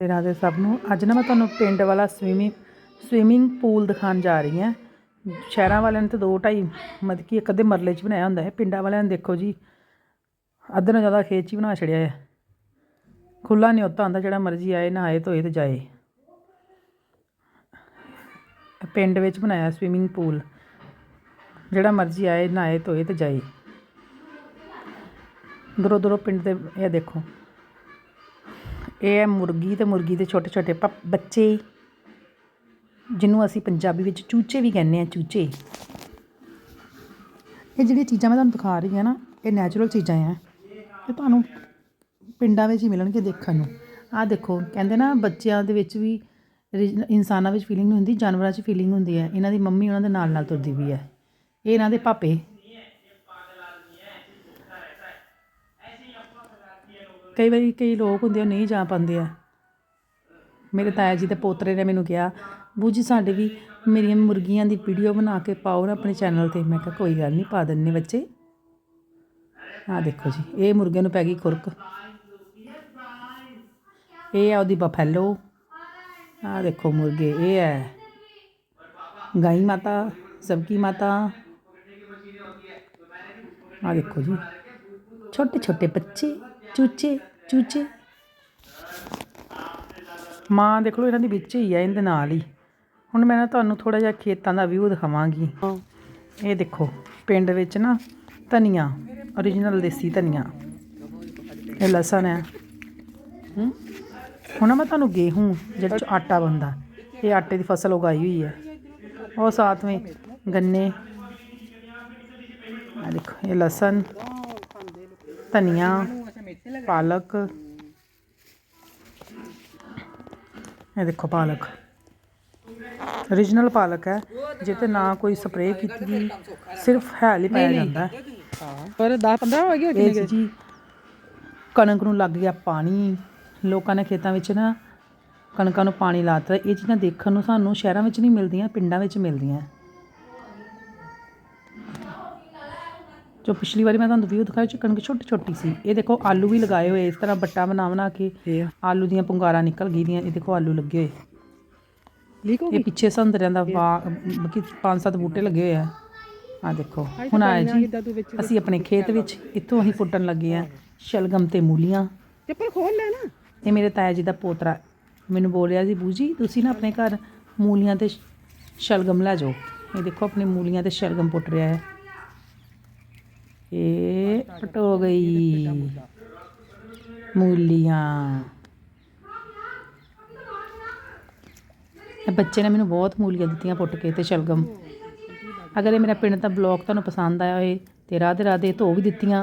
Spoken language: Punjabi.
ਤੇ ਰਾਧੇ ਸਭ ਨੂੰ। ਅੱਜ ਨਾ ਮੈਂ ਤੁਹਾਨੂੰ ਪਿੰਡ ਵਾਲਾ ਸਵੀਮਿੰਗ ਸਵੀਮਿੰਗ ਪੂਲ ਦਿਖਾਉਣ ਜਾ ਰਹੀ ਹਾਂ। ਸ਼ਹਿਰਾਂ ਵਾਲਿਆਂ ਨੇ ਤਾਂ ਦੋ ਢਾਈ, ਮਤਲਬ ਕਿ ਇੱਕ ਅੱਧੇ ਮਰਲੇ 'ਚ ਬਣਾਇਆ ਹੁੰਦਾ ਹੈ। ਪਿੰਡਾਂ ਵਾਲਿਆਂ ਨੇ ਦੇਖੋ ਜੀ, ਅੱਧੇ ਨਾਲੋਂ ਜ਼ਿਆਦਾ ਖੇਤ 'ਚ ਹੀ ਬਣਾ ਛੜਿਆ ਹੈ। ਖੁੱਲਾ ਨਹੀਂ ਉੱਤਾ ਹੁੰਦਾ, ਜਿਹੜਾ ਮਰਜ਼ੀ ਆਏ ਨਹਾਏ ਧੋਏ ਤੇ ਜਾਏ। ਪਿੰਡ ਵਿੱਚ ਬਣਾਇਆ ਸਵੀਮਿੰਗ ਪੂਲ ਜਿਹੜਾ ਮਰਜ਼ੀ ਆਏ ਨਹਾਏ ਧੋਏ ਤੇ ਜਾਏ। ਦੂਰੋਂ ਦੂਰੋਂ ਪਿੰਡ ਦੇ, ਇਹ ਦੇਖੋ। ਇਹ ਹੈ ਮੁਰਗੀ ਤੇ ਮੁਰਗੀ ਦੇ ਛੋਟੇ ਛੋਟੇ ਬੱਚੇ। ਜਿਹਨੂੰ ਅਸੀਂ ਪੰਜਾਬੀ ਵਿੱਚ ਚੂਚੇ ਵੀ ਕਹਿੰਦੇ ਆ ਚੂਚੇ। ਇਹ ਜਿਹੜੀਆਂ ਚੀਜ਼ਾਂ ਮੈਂ ਤੁਹਾਨੂੰ ਦਿਖਾ ਰਹੀ ਹਾਂ ਨਾ, ਇਹ ਨੈਚੁਰਲ ਚੀਜ਼ਾਂ ਆ। ਇਹ ਤੁਹਾਨੂੰ ਪਿੰਡਾਂ ਵਿੱਚ ਹੀ ਮਿਲਣਗੇ ਦੇਖਣ ਨੂੰ। ਆਹ ਦੇਖੋ, ਕਹਿੰਦੇ ਨਾ ਬੱਚਿਆਂ ਦੇ ਵਿੱਚ ਵੀ ਰੀ- ਇਨਸਾਨਾਂ ਵਿੱਚ ਫੀਲਿੰਗ ਨਹੀਂ ਹੁੰਦੀ, ਜਾਨਵਰਾਂ 'ਚ ਫੀਲਿੰਗ ਹੁੰਦੀ ਹੈ। ਇਹਨਾਂ ਦੀ ਮੰਮੀ ਉਹਨਾਂ ਦੇ ਨਾਲ ਨਾਲ ਤੁਰਦੀ ਵੀ ਹੈ। ਇਹ ਇਹਨਾਂ ਦੇ ਪਾਪੇ। ਕਈ ਵਾਰੀ ਕਈ ਲੋਕ ਹੁੰਦੇ ਆ ਨਹੀਂ ਜਾ ਪਾਉਂਦੇ ਆ। ਮੇਰੇ ਤਾਇਆ ਜੀ ਦੇ ਪੋਤਰੇ ਨੇ ਮੈਨੂੰ ਕਿਹਾ ਬੂ ਜੀ ਸਾਡੇ ਵੀ ਮੇਰੀਆਂ ਮੁਰਗੀਆਂ ਦੀ ਵੀਡੀਓ ਬਣਾ ਕੇ ਪਾਓ ਨਾ ਆਪਣੇ ਚੈਨਲ ਤੇ। ਮੈਂ ਕਿਹਾ, ਕੋਈ ਗੱਲ ਨਹੀਂ, ਪਾ ਦਿੰਨੇ ਬੱਚੇ। ਆਹ ਦੇਖੋ ਜੀ, ਇਹ ਮੁਰਗੇ ਨੂੰ ਪੈ ਗਈ ਖੁਰਕ। ਇਹ ਆ ਉਹਦੀ ਬਫੈਲੋ ਆਹ ਦੇਖੋ ਮੁਰਗੇ, ਇਹ ਹੈ। ਗਾਈ ਮਾਤਾ, ਸਬਕੀ ਮਾਤਾ। ਆਹ ਦੇਖੋ ਜੀ ਛੋਟੇ ਛੋਟੇ ਬੱਚੇ। ਚੂਚੇ ਚੂਚੇ। ਮਾਂ ਦੇਖ ਲਓ ਇਹਨਾਂ ਦੇ ਵਿੱਚ ਹੀ ਆ ਇਹਦੇ ਨਾਲ ਹੀ। ਹੁਣ ਮੈਂ ਨਾ ਤੁਹਾਨੂੰ ਥੋੜਾ ਜਿਹਾ ਖੇਤਾਂ ਦਾ ਵਿਊ ਦਿਖਾਵਾਂਗੀ। ਇਹ ਦੇਖੋ ਪਿੰਡ ਵਿੱਚ ਨਾ ਧਨੀਆ origignal ਦੇਸੀ ਧਨੀਆ। ਇਹ ਲਸਣ ਹੈ। ਹੁਣ ਮੈਂ ਤੁਹਾਨੂੰ ਗੇਹੂੰ ਜਿਹਦੇ ਚ ਆਟਾ ਬਣਦਾ ਇਹ ਆਟੇ ਦੀ ਫਸਲ ਉਗਾਈ ਹੋਈ ਹੈ। ਉਹ ਸਾਥ ਵਿੱਚ ਗੰਨੇ। ਆ ਦੇਖੋ ਇਹ ਲਸਣ ਧਨੀਆ। ਪਾਲਕ। ਇਹ ਦੇਖੋ ਪਾਲਕ। Origignal ਪਾਲਕ ਹੈ ਜਿੱਤੇ ਨਾ ਕੋਈ ਸਪਰੇਅ ਕੀਤੀ ਗਈ ਸਿਰਫ ਹੈਲ ਹੀ ਪਾਇਆ ਜਾਂਦਾ ਹੈ। ਪਰ 10 15 ਹੋ ਗਏ ਇਹ ਜੀ ਕਣਕ ਨੂੰ ਲੱਗ ਗਿਆ ਪਾਣੀ। ਲੋਕਾਂ ਨੇ ਖੇਤਾਂ ਵਿੱਚ ਨਾ ਕਣਕਾਂ ਨੂੰ ਪਾਣੀ ਲਾਤਾ ਇਹ ਚੀਜ਼ਾਂ ਦੇਖਣ ਨੂੰ ਸਾਨੂੰ ਸ਼ਹਿਰਾਂ ਵਿੱਚ ਨਹੀਂ ਮਿਲਦੀਆਂ ਪਿੰਡਾਂ ਵਿੱਚ ਮਿਲਦੀਆਂ। ਜੋ ਪਿਛਲੀ ਵਾਰੀ ਮੈਂ ਤੁਹਾਨੂੰ ਵੀਡੀਓ ਦਿਖਾਈ ਚ ਕਣਕ ਛੋਟੀ ਛੋਟੀ ਸੀ। ਇਹ ਦੇਖੋ ਆਲੂ ਵੀ ਲਗਾਏ ਹੋਏ ਇਸ ਤਰ੍ਹਾਂ ਬੱਟਾ ਬਣਾ ਬਣਾ ਕੇ ਆਲੂ ਦੀਆਂ ਪੁੰਗਾਰਾਂ ਨਿਕਲ ਗਈ ਦੀਆਂ ਇਹ ਦੇਖੋ ਆਲੂ ਲੱਗੇ ਹੋਏ। ਲੀਕ ਹੋ ਇਹ ਪਿੱਛੇ ਸੰਤਰਿਆਂ ਦਾ ਬਾਕੀ ਪੰਜ ਸੱਤ ਬੂਟੇ ਲੱਗੇ ਹੋਏ ਆ। ਆ ਦੇਖੋ ਹੁਣ ਆਇਆ ਜੀ ਅਸੀਂ ਆਪਣੇ ਖੇਤ ਵਿੱਚ ਇੱਥੋਂ ਅਸੀਂ ਪੁੱਟਣ ਲੱਗੇ ਆ ਸ਼ਲਗਮ ਤੇ ਮੂਲੀਆਂ। ਚੱਪਲ ਖੋਲ ਲੈ ਨਾ। ਇਹ ਮੇਰੇ ਤਾਇਆ ਜੀ ਦਾ ਪੋਤਰਾ। ਮੈਨੂੰ ਬੋਲ ਰਿਹਾ ਸੀ ਬੂਜੀ ਤੁਸੀਂ ਨਾ ਆਪਣੇ ਘਰ ਮੂਲੀਆਂ ਤੇ ਸ਼ਲਗਮ ਲੈ ਜਾਓ। ਇਹ ਦੇਖੋ ਆਪਣੀ ਮੂਲੀਆਂ ਤੇ ਸ਼ਲਗਮ ਪੁੱਟ ਰਿਹਾ ਹੈ। ਇਹ ਪਟੋ ਗਈ। ਮੂਲੀਆਂ। ਇਹ ਬੱਚੇ ਨੇ ਮੈਨੂੰ ਬਹੁਤ ਮੂਲੀਆਂ ਦਿੱਤੀਆਂ ਪੁੱਟ ਕੇ ਤੇ ਸ਼ਲਗਮ। ਅਗਰ ਇਹ ਮੇਰਾ ਪਿੰਡ ਦਾ ਬਲੌਗ ਤੁਹਾਨੂੰ ਪਸੰਦ ਆਇਆ ਹੋਏ ਤੇ ਰਾਧੇ ਰਾਧੇ ਧੋ ਵੀ ਦਿੱਤੀਆਂ।